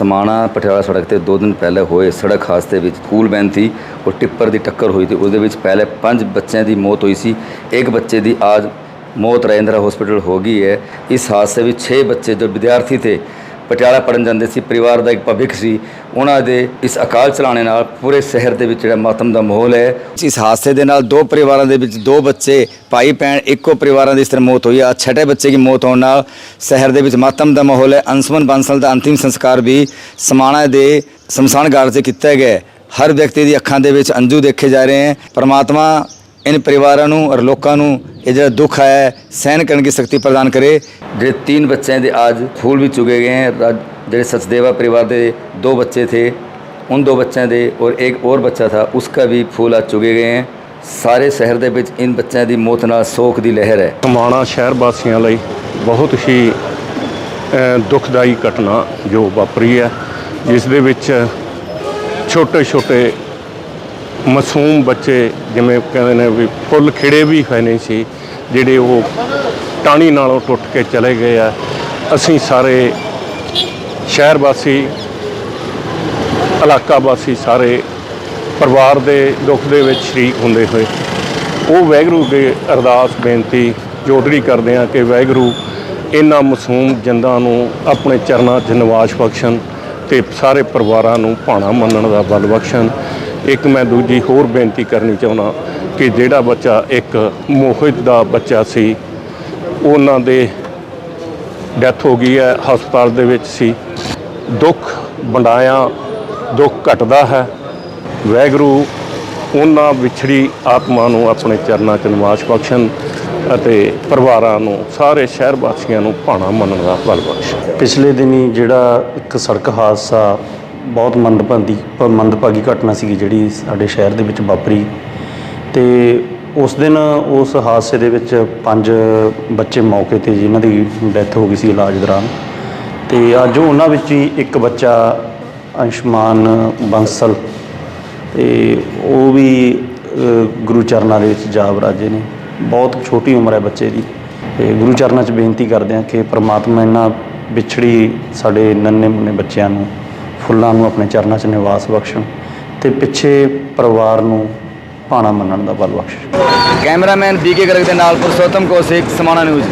ਸਮਾਣਾ ਪਟਿਆਲਾ ਸੜਕ ਤੇ ਦੋ ਦਿਨ ਪਹਿਲੇ ਹੋਏ ਸੜਕ ਹਾਦਸੇ ਵਿੱਚ ਸਕੂਲ ਵੈਨ ਸੀ, ਉਹ ਟਿੱਪਰ ਦੀ ਟੱਕਰ ਹੋਈ ਤੇ ਉਹਦੇ ਵਿੱਚ ਪਹਿਲੇ ਪੰਜ ਬੱਚਿਆਂ ਦੀ ਮੌਤ ਹੋਈ ਸੀ। ਇੱਕ ਬੱਚੇ ਦੀ ਆਜ ਮੌਤ ਰਾਜਿੰਦਰਾ ਹਸਪੀਟਲ ਹੋ ਗਈ ਹੈ। ਇਸ ਹਾਦਸੇ ਵਿੱਚ 6 ਬੱਚੇ ਜੋ ਵਿਦਿਆਰਥੀ ਥੇ ਪਟਿਆਲਾ ਪੜਨ ਜਾਂਦੇ ਸੀ, ਪਰਿਵਾਰ ਦਾ ਇੱਕ ਭਵਿੱਖ ਸੀ। ਉਹਨਾਂ ਦੇ ਇਸ ਅਕਾਲ ਚਲਾਣੇ ਨਾਲ ਪੂਰੇ ਸ਼ਹਿਰ ਦੇ ਵਿੱਚ ਜਿਹੜਾ ਮਾਤਮ ਦਾ ਮਾਹੌਲ ਹੈ। ਇਸ ਹਾਦਸੇ ਦੇ ਨਾਲ ਦੋ ਪਰਿਵਾਰਾਂ ਦੇ ਵਿੱਚ ਦੋ ਬੱਚੇ, ਭਾਈ ਭੈਣ, ਇੱਕੋ ਪਰਿਵਾਰਾਂ ਦੀ ਇਸ ਤਰ੍ਹਾਂ ਮੌਤ ਹੋਈ ਆ ਛਠੇ ਬੱਚੇ ਦੀ ਮੌਤ ਹੋਣ ਨਾਲ ਸ਼ਹਿਰ ਦੇ ਵਿੱਚ ਮਾਤਮ ਦਾ ਮਾਹੌਲ ਹੈ। ਅੰਸ਼ਮਨ ਬਾਂਸਲ ਦਾ ਅੰਤਿਮ ਸੰਸਕਾਰ ਵੀ ਸਮਾਣਾ ਦੇ ਸ਼ਮਸ਼ਾਨ ਘਾਟ 'ਤੇ ਕੀਤਾ ਗਿਆ ਹਰ ਵਿਅਕਤੀ ਦੀ ਅੱਖਾਂ ਦੇ ਵਿੱਚ ਅੰਜੂ ਦੇਖੇ ਜਾ ਰਹੇ ਹਨ ਪਰਮਾਤਮਾ ਇਨ ਪਰਿਵਾਰਾਂ ਨੂੰ ਔਰ ਲੋਕਾਂ ਨੂੰ ਇਹ ਜਿਹੜਾ ਦੁੱਖ ਹੈ ਸਹਿਨ ਕਰਨ ਦੀ ਸ਼ਕਤੀ ਪ੍ਰਦਾਨ ਕਰੇ ਜਿਹੜੇ तीन बच्चे हैं आज फूल भी चुगे गए हैं राज- ਜਿਹੜੇ सचदेवा परिवार ਦੇ दो बच्चे थे उन दो बच्चों ਦੇ और एक और बच्चा था उसका भी फूल आज चुगे गए हैं ਸਾਰੇ ਸ਼ਹਿਰ ਦੇ ਵਿੱਚ ਇਨ ਬੱਚਿਆਂ ਦੀ ਮੌਤ ਨਾਲ ਸੋਗ ਦੀ ਲਹਿਰ ਹੈ ਸਮਾਣਾ ਸ਼ਹਿਰ ਵਾਸੀਆਂ ਲਈ ਬਹੁਤ ਹੀ ਅ, ਦੁਖਦਾਈ ਘਟਨਾ ਜੋ ਵਾਪਰੀ ਹੈ ਜਿਸ ਦੇ ਵਿੱਚ ਛੋਟੇ ਛੋਟੇ ਮਾਸੂਮ ਬੱਚੇ ਜਿਵੇਂ ਕਹਿੰਦੇ ਨੇ ਵੀ ਫੁੱਲ ਖਿੜੇ ਵੀ ਹੋਏ ਨਹੀਂ ਸੀ, ਜਿਹੜੇ ਉਹ ਟਾਣੀ ਨਾਲੋਂ ਟੁੱਟ ਕੇ ਚਲੇ ਗਏ ਆ। ਅਸੀਂ ਸਾਰੇ ਸ਼ਹਿਰ ਵਾਸੀ, ਇਲਾਕਾ ਵਾਸੀ ਸਾਰੇ ਪਰਿਵਾਰ ਦੇ ਦੁੱਖ ਦੇ ਵਿੱਚ ਸ਼ਰੀਕ ਹੁੰਦੇ ਹੋਏ। ਉਹ ਵਾਹਿਗੁਰੂ ਦੇ ਅਰਦਾਸ ਬੇਨਤੀ ਜੋੜੜੀ ਕਰਦੇ ਆ ਕਿ ਵਾਹਿਗੁਰੂ ਇਹਨਾਂ ਮਾਸੂਮ ਜਿੰਦਾਂ ਨੂੰ ਆਪਣੇ ਚਰਨਾਂ 'ਚ ਨਿਵਾਸ ਬਖਸ਼ਣ ਤੇ ਸਾਰੇ ਪਰਿਵਾਰਾਂ ਨੂੰ ਭਾਣਾ ਮੰਨਣ ਦਾ ਬਲ ਬਖਸ਼ਣ। ਇੱਕ ਮੈਂ ਦੂਜੀ ਹੋਰ ਬੇਨਤੀ ਕਰਨੀ ਚਾਹੁੰਦਾ ਕਿ ਜਿਹੜਾ ਬੱਚਾ ਇੱਕ ਮੋਹਿਤ ਦਾ ਬੱਚਾ ਸੀ, ਉਹਨਾਂ ਦੇ ਡੈਥ ਹੋ ਗਈ ਹੈ, ਹਸਪਤਾਲ ਦੇ ਵਿੱਚ ਸੀ। ਦੁੱਖ ਵੰਡਾਇਆ, ਦੁੱਖ ਘਟਦਾ ਹੈ। ਵਾਹਿਗੁਰੂ ਉਹਨਾਂ ਵਿਛੜੀ ਆਤਮਾ ਨੂੰ ਆਪਣੇ ਚਰਨਾਂ 'ਚ ਨਿਵਾਸ ਬਖਸ਼ਣ ਅਤੇ ਪਰਿਵਾਰਾਂ ਨੂੰ, ਸਾਰੇ ਸ਼ਹਿਰ ਵਾਸੀਆਂ ਨੂੰ ਭਾਣਾ ਮੰਨਣ ਦਾ ਬਲ ਬਖਸ਼ਣ ਪਿਛਲੇ ਦਿਨੀ ਜਿਹੜਾ ਇੱਕ ਸੜਕ ਹਾਦਸਾ ਬਹੁਤ ਮੰਦਭਾਗੀ ਮੰਦਭਾਗੀ ਘਟਨਾ ਸੀਗੀ ਜਿਹੜੀ ਸਾਡੇ ਸ਼ਹਿਰ ਦੇ ਵਿੱਚ ਵਾਪਰੀ। ਤੇ ਉਸ ਦਿਨ ਉਸ ਹਾਦਸੇ ਦੇ ਵਿੱਚ ਪੰਜ ਬੱਚੇ ਮੌਕੇ ਤੇ ਜਿਨ੍ਹਾਂ ਦੀ ਡੈਥ ਹੋ ਗਈ ਸੀ ਇਲਾਜ ਦੌਰਾਨ। ਤੇ ਅੱਜ ਉਹਨਾਂ ਵਿੱਚ ਹੀ ਇੱਕ ਬੱਚਾ ਅੰਸ਼ਮਾਨ ਬੰਸਲ ਤੇ ਉਹ ਵੀ ਗੁਰੂ ਚਰਨਾਂ ਦੇ ਵਿੱਚ ਜਾ ਬਰਾਜੇ ਨੇ। ਬਹੁਤ ਛੋਟੀ ਉਮਰ ਹੈ ਬੱਚੇ ਦੀ। ਤੇ ਗੁਰੂ ਚਰਨਾਂ 'ਚ ਬੇਨਤੀ ਕਰਦੇ ਹਾਂ ਕਿ ਪ੍ਰਮਾਤਮਾ ਇਹਨਾਂ ਵਿਛੜੀ ਸਾਡੇ ਨੰਨੇ ਮੁੰਨੇ ਬੱਚਿਆਂ ਨੂੰ ਫੁੱਲਾਂ ਨੂੰ ਆਪਣੇ ਚਰਨਾਂ 'ਚ ਨਿਵਾਸ ਬਖਸ਼ਣ ਤੇ ਪਿੱਛੇ ਪਰਿਵਾਰ ਨੂੰ ਭਾਣਾ ਮੰਨਣ ਦਾ ਬਲ ਬਖਸ਼ਣ। ਕੈਮਰਾਮੈਨ ਬੀਕੇ ਗਰਗ ਦੇ ਨਾਲ ਪੁਰਸ਼ੋਤਮ ਕੌਸ਼ਿਕ, ਸਮਾਣਾ ਨਿਊਜ਼।